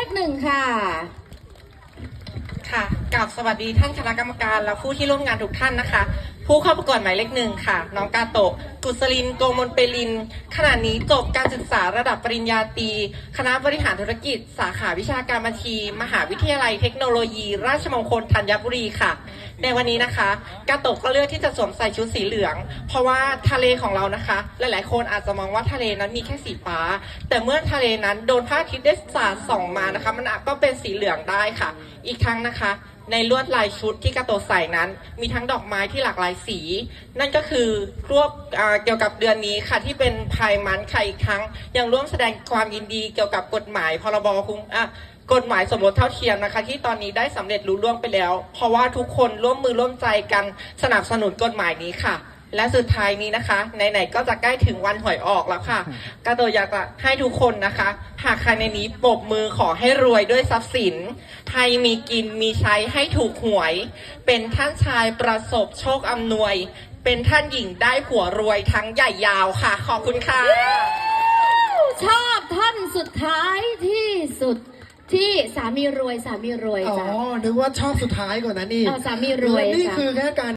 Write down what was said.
เลขหนึ่งค่ะ ค่ะกับสวัสดีท่านคณะกรรมการและผู้ที่ร่วมงานทุกท่านนะคะ ผู้เข้าประกวดหมายเลขหนึ่งค่ะ น้องกาโตะกุศลินโกมลเปลิน ขณะนี้จบการศึกษาระดับปริญญาตรีคณะบริหารธุรกิจ สาขาวิชาการบัญชี มหาวิทยาลัยเทคโนโลยี ราชมงคลธัญบุรีค่ะ ในวันนี้นะคะ กาโตะก็เลือกที่จะสวมใส่ชุดสีเหลือง เพราะว่าทะเลของเรานะคะ หลายๆ คนอาจจะมองว่าทะเลนั้นมีแค่สีฟ้า แต่เมื่อทะเลนั้นโดนพระอาทิตย์ได้สาดส่องมานะคะ มันอาจก็เป็นสีเหลืองได้ค่ะ อีกทั้งนะคะ ในลวดลายชุดที่กาโตใส่นั้น มีทั้งดอกไม้ที่หลากหลายสี นั่นก็คือรวบเกี่ยวกับเดือนนี้ค่ะที่เป็นพายมันค่ะอีกครั้ง ยังร่วมแสดงความยินดีเกี่ยวกับกฎหมายพรบคุ้มกฎหมายสมรสเท่าเทียมนะคะ ที่ตอนนี้ได้สำเร็จรู้ล่วงไปแล้ว เพราะว่าทุกคนร่วมมือร่วมใจกันสนับสนุนกฎหมายนี้ค่ะ และสุดท้ายนี้นะคะไหนๆก็จะใกล้ถึงวันหวยออกแล้วค่ะกาโตะอยากจะให้ทุกคนนะคะ หากใครในนี้ปรบมือขอให้รวยด้วยทรัพย์สินให้มีกินมีใช้ให้ถูกหวย เป็นท่านชายประสบโชคอำนวย เป็นท่านหญิงได้ผัวรวยทั้งใหญ่ยาวค่ะ ขอบคุณค่ะ ชอบท่อนสุดท้ายที่สุดที่สามีรวยสามีรวยอ๋อจ้ะนึกว่าชอบสุดท้ายกว่านั้นอีกเออสามีรวยนี่จ้ะ คือแค่การ